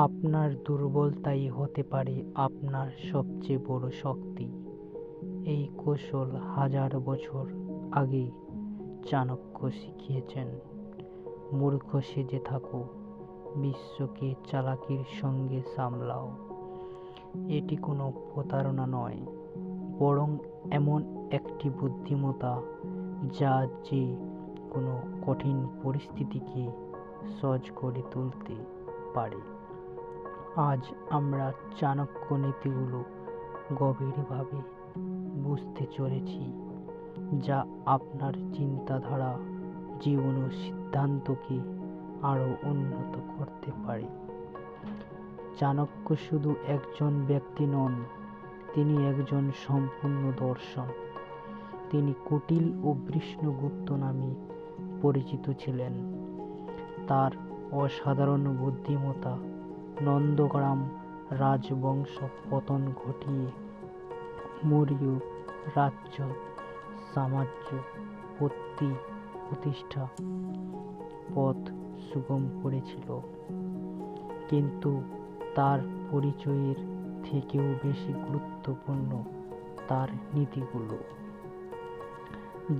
আপনার দুর্বলতাই হতে পারে আপনার সবচেয়ে বড় শক্তি। এই কৌশল হাজার বছর আগে চাণক্য শিখিয়েছেন। মূর্খ সেজে থাকো, বিশ্বকে চালাকির সঙ্গে সামলাও। এটি কোনো প্রতারণা নয়, বরং এমন একটি বুদ্ধিমত্তা যা যে কোনো কঠিন পরিস্থিতিকে সহজ করে তুলতে পারে। আজ আমরা চাণক্য নীতিগুলো গভীরভাবে বুঝতে চলেছি, যা আপনার চিন্তাধারা, জীবন ও সিদ্ধান্তকে আরও উন্নত করতে পারে। চাণক্য শুধু একজন ব্যক্তি নন, তিনি একজন সম্পূর্ণ দর্শন। তিনি কুটিল ও বিষ্ণুগুপ্ত নামে পরিচিত ছিলেন। তার অসাধারণ বুদ্ধিমত্তা নন্দগ্রাম রাজবংশ পতন ঘটিয়ে মৌর্য রাজ্য সাম্রাজ্য পত্তি প্রতিষ্ঠা পথ সুগম করেছিল। কিন্তু তার পরিচয়ের থেকেও বেশি গুরুত্বপূর্ণ তার নীতিগুলো,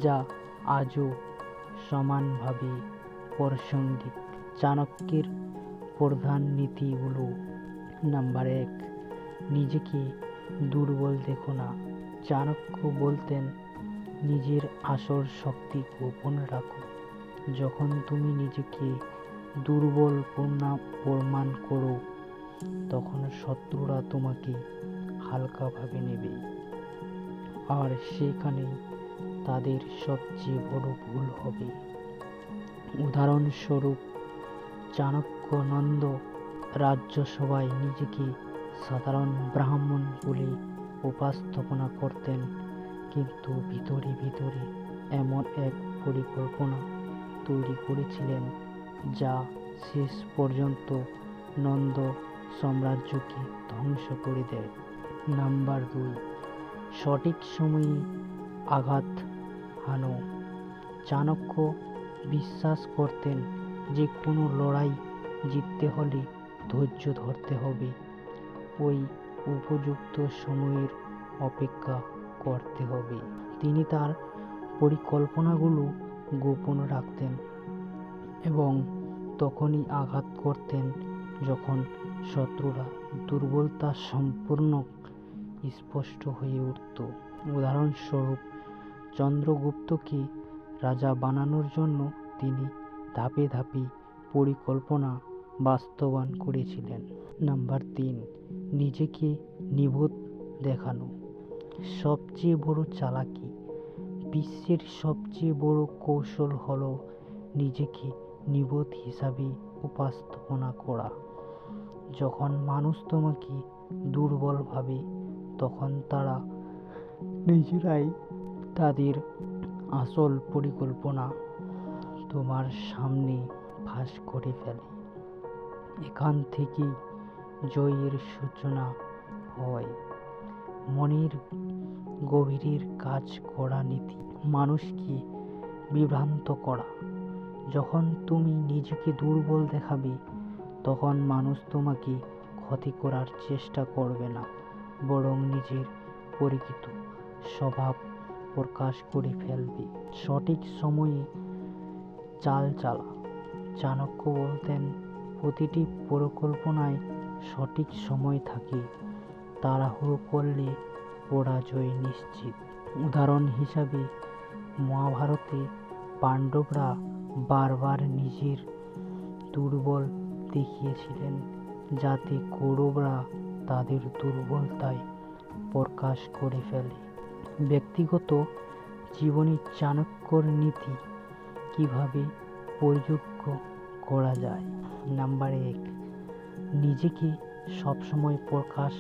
যা আজও সমানভাবে প্রাসঙ্গিক। চাণক্যের প্রধান নীতিগুলো। নাম্বার এক, নিজেকে দুর্বল দেখো না। চাণক্য বলতেন, নিজের আসল শক্তি গোপন রাখো। যখন তুমি নিজেকে দুর্বল প্রমাণ করো, তখন শত্রুরা তোমাকে হালকাভাবে নেবে। আর সেখানে তাদের সবচেয়ে বড় ভুল হবে। উদাহরণস্বরূপ, চাণক্য নন্দ রাজ্যসভায় নিজেকে সাধারণ ব্রাহ্মণ বলে উপস্থাপনা করতেন। কিন্তু ভিতরে ভিতরে এমন এক পরিকল্পনা তৈরি করেছিলেন যা শেষ পর্যন্ত নন্দ সাম্রাজ্যকে ধ্বংস করে দেয়। নাম্বার দুই, সঠিক সময়ে আঘাত হানো। চাণক্য বিশ্বাস করতেন যে কোনো লড়াই জিততে হলে ধৈর্য ধরতে হবে। ওই উপযুক্ত সময়ের অপেক্ষা করতে হবে। তিনি তার পরিকল্পনাগুলো গোপন রাখতেন এবং তখনই আঘাত করতেন যখন শত্রুরা দুর্বলতা সম্পূর্ণ স্পষ্ট হয়ে উঠত। উদাহরণস্বরূপ, চন্দ্রগুপ্তকে রাজা বানানোর জন্য তিনি ধাপে ধাপে পরিকল্পনা বাস্তবায়ন করেছিলেন। নাম্বার তিন, নিজেকে নিভৃত দেখানো। সবচেয়ে বড় চালাকি, বিশ্বের সবচেয়ে বড় কৌশল হল নিজেকে নিবোধ হিসাবে উপস্থাপনা করা। যখন মানুষ তোমাকে দুর্বল ভাবে, তখন তারা নিজেরাই তাদের আসল পরিকল্পনা তোমার সামনে ফাঁস করে ফেলে। এখান থেকেই জয়ের সূচনা হয়। মনের গভীরের কাজ করা নীতি, মানুষকে বিভ্রান্ত করা। যখন তুমি নিজেকে দুর্বল দেখাবে, তখন মানুষ তোমাকে ক্ষতি করার চেষ্টা করবে না, বরং নিজের পরিচিত স্বভাব প্রকাশ করে ফেলবে। সঠিক সময়ে চাল চালা। চাণক্য বলতেন প্রতিটি পরিকল্পনায় সঠিক সময় থাকে, তাড়াহুড়ো করলে পরাজয় নিশ্চিত। উদাহরণ হিসাবে, মহাভারতে পাণ্ডবরা বারবার নিজের দুর্বল দেখিয়েছিলেন, যাতে কৌরবরা তাদের দুর্বলতায় প্রকাশ করে ফেলে। ব্যক্তিগত জীবনে চাণক্যর নীতি কীভাবে প্রয়োগ করা যায়। নাম্বার এক, নিজেকে সবসময় প্রকাশ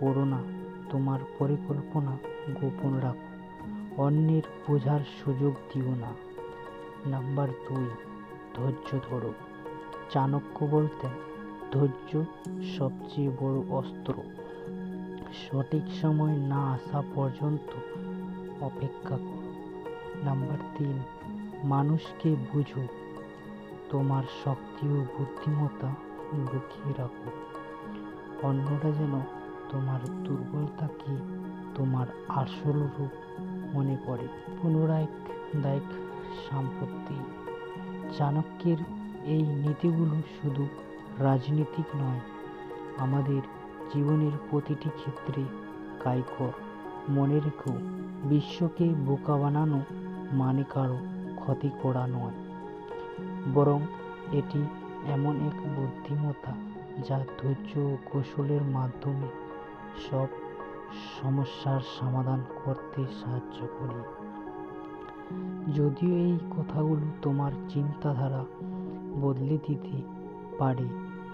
করো না। তোমার পরিকল্পনা গোপন রাখো। অন্যের বোঝার সুযোগ দিও না। নাম্বার দুই, ধৈর্য ধরো। চাণক্য বলতেন ধৈর্য সবচেয়ে বড় অস্ত্র। সঠিক সময় না আসা পর্যন্ত অপেক্ষা করো। নাম্বার তিন, মানুষকে বুঝো। তোমার শক্তি ও বুদ্ধিমত্তা লুকিয়ে রাখো। অন্যরা যেন তোমার দুর্বলতাকে তোমার আসল রূপ মনে করে। পুনরায় দায়িক সম্পত্তি। চাণক্যের এই নীতিগুলো শুধু রাজনীতিক নয়, আমাদের জীবনের প্রতিটি ক্ষেত্রে কায়কর মনে রেখো, বিশ্বকে বোকা বানানো মানে কারও ক্ষতি করা নয়। বরং এটি এমন এক বুদ্ধিমত্তা যা ধৈর্য ও কৌশলের মাধ্যমে সব সমস্যার সমাধান করতে সাহায্য করে। যদিও এই কথাগুলো তোমার চিন্তাধারা বদলে দিতে পারে,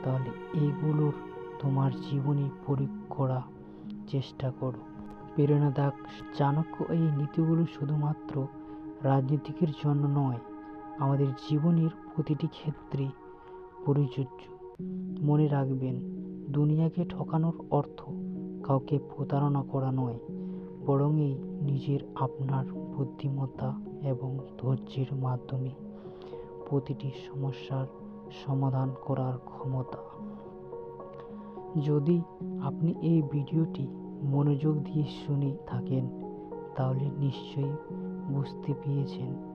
তাহলে এইগুলোর তোমার জীবনে প্রয়োগ করা চেষ্টা করো। প্রেরণাদায়ক চাণক্য এই নীতিগুলো শুধুমাত্র রাজনীতিকের জন্য নয় আমাদের জীবনের প্রতিটি ক্ষেত্রে প্রযোজ্য। মনে রাখবেন, দুনিয়াকে ঠকানোর অর্থ কাউকে প্রতারণা করা নয়, বরং এই নিজের আপনার বুদ্ধিমত্তা এবং ধৈর্যের মাধ্যমে প্রতিটি সমস্যার সমাধান করার ক্ষমতা। যদি আপনি এই ভিডিওটি মনোযোগ দিয়ে শুনে থাকেন, তাহলে নিশ্চয়ই বুঝতে পেরেছেন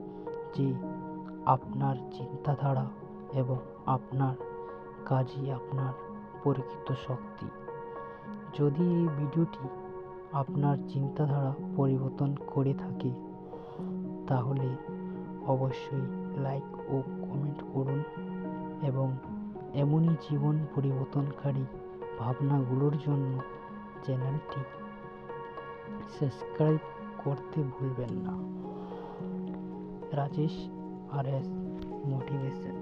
যে আপনার চিন্তাধারা এবং আপনার কাজই আপনার পরিচিত শক্তি। যদি এই ভিডিওটি আপনার চিন্তাধারা পরিবর্তন করে থাকে, তাহলে অবশ্যই লাইক ও কমেন্ট করুন এবং এমনই জীবন পরিবর্তনকারী ভাবনাগুলোর জন্য চ্যানেলটি সাবস্ক্রাইব করতে ভুলবেন না। রাজেশ আর এস মোটিভেশন